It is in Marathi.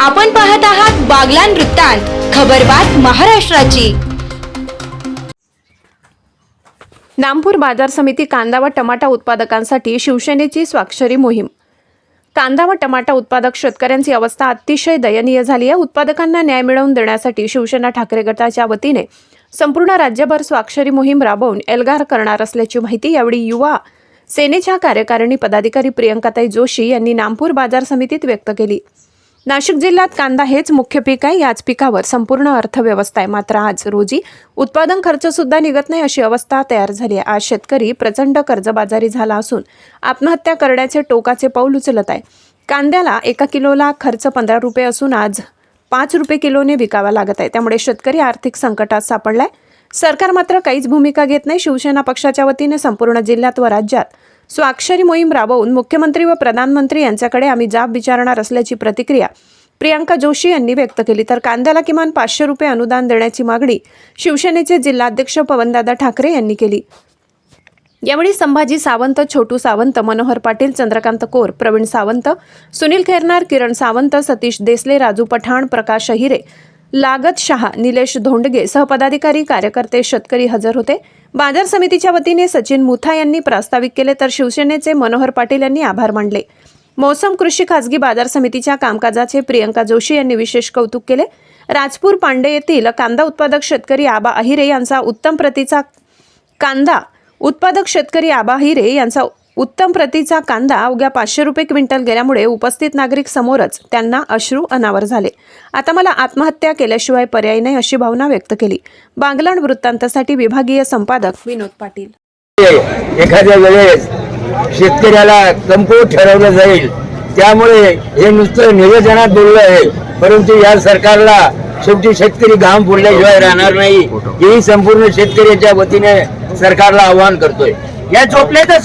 आपण पाहत आहात बागलान वृत्तांत खबरबात महाराष्ट्राची. नामपूर बाजार समिती कांदा व टमाटा उत्पादकांसाठी शिवसेनेची स्वाक्षरी मोहीम. कांदा व टमाटा उत्पादक शेतकऱ्यांची अवस्था अतिशय दयनीय झाली आहे. उत्पादकांना न्याय मिळवून देण्यासाठी शिवसेना ठाकरे गटाच्या वतीने संपूर्ण राज्यभर स्वाक्षरी मोहीम राबवून एल्गार करणार असल्याची माहिती यावेळी युवा सेनेच्या कार्यकारिणी पदाधिकारी प्रियंकाताई जोशी यांनी नामपूर बाजार समितीत व्यक्त केली. नाशिक जिल्ह्यात कांदा हेच मुख्य पीक आहे. याच पिकावर संपूर्ण अर्थव्यवस्था आहे. मात्र आज रोजी उत्पादन खर्च सुद्धा निघत नाही अशी अवस्था तयार झाली आहे. आज शेतकरी प्रचंड कर्जबाजारी झाला असून आत्महत्या करण्याचे टोकाचे पाऊल उचलत आहे. कांद्याला एका किलोला खर्च पंधरा रुपये असून आज पाच रुपये किलोने विकावा लागत आहे. त्यामुळे शेतकरी आर्थिक संकटात सापडलाय. सरकार मात्र काहीच भूमिका घेत नाही. शिवसेना पक्षाच्या वतीने संपूर्ण जिल्ह्यात व राज्यात स्वाक्षरी मोहीम राबवून मुख्यमंत्री व प्रधानमंत्री यांच्याकडे आम्ही जाब विचारणार असल्याची प्रतिक्रिया प्रियांका जोशी यांनी व्यक्त केली. तर कांद्याला किमान पाचशे रुपये अनुदान देण्याची मागणी शिवसेनेचे जिल्हाध्यक्ष पवनदादा ठाकरे यांनी केली. यावेळी संभाजी सावंत छोटू सावंत मनोहर पाटील चंद्रकांत कोर प्रवीण सावंत सुनील खैरनार किरण सावंत सतीश देसले राजू पठाण प्रकाश अहिरे लागत शहा निलेश धोंडगे सहपदाधिकारी कार्यकर्ते शेतकरी हजर होते. बाजार समितीच्या वतीने सचिन मुथा यांनी प्रास्ताविक केले तर शिवसेनेचे मनोहर पाटील यांनी आभार मानले. मौसम कृषी खासगी बाजार समितीच्या कामकाजाचे प्रियंका जोशी यांनी विशेष कौतुक केले. राजपूर पांडे येथील कांदा उत्पादक शेतकरी आबा अहिरे यांचा उत्तम प्रतीचा कांदा उत्पादक शेतकरी आबा अहिरे यांचा उत्तम प्रतीचा कांदा अवघ्या पाचशे रुपये क्विंटल गेल्यामुळे उपस्थित नागरिक समोरच त्यांना अश्रू अनावर झाले. आता मला आत्महत्या केल्याशिवाय पर्याय नाही अशी भावना व्यक्त केली. बागलाण वृत्तांतासाठी विभागीय संपादक विनोद पाटील. एखाद्या वेळेस शेतकऱ्याला कमकुवत ठरवलं जाईल. त्यामुळे हे नुसतं निवेदनात बोललं आहे. परंतु या सरकारला शेवटी शेतकरी घाम फोडल्याशिवाय राहणार नाही. हेही संपूर्ण शेतकऱ्याच्या वतीने सरकारला आवाहन करतोय. या झोपल्यातच